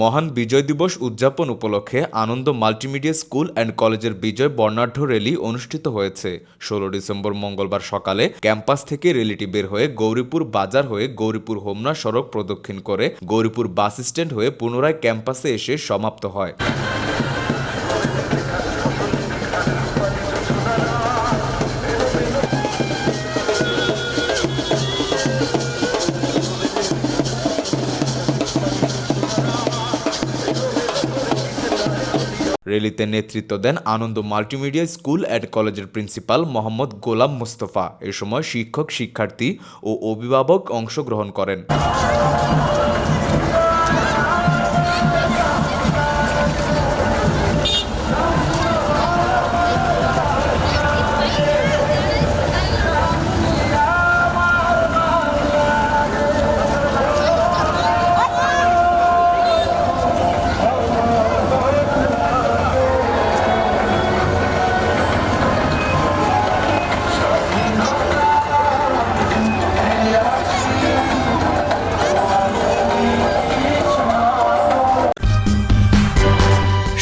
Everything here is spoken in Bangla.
মহান বিজয় দিবস উদযাপন উপলক্ষে আনন্দ মাল্টিমিডিয়া স্কুল অ্যান্ড কলেজের বিজয় বর্ণাঢ্য র্যালি অনুষ্ঠিত হয়েছে। ষোলো ডিসেম্বর মঙ্গলবার সকালে ক্যাম্পাস থেকে র্যালিটি বের হয়ে গৌরীপুর বাজার হয়ে গৌরীপুর হোমনা সড়ক প্রদক্ষিণ করে গৌরীপুর বাস স্ট্যান্ড হয়ে পুনরায় ক্যাম্পাসে এসে সমাপ্ত হয়। র্যালিতে নেতৃত্ব দেন আনন্দ মাল্টিমিডিয়া স্কুল অ্যান্ড কলেজের প্রিন্সিপাল মোহাম্মদ গোলাম মোস্তফা। এ সময় শিক্ষক, শিক্ষার্থী ও অভিভাবক অংশগ্রহণ করেন।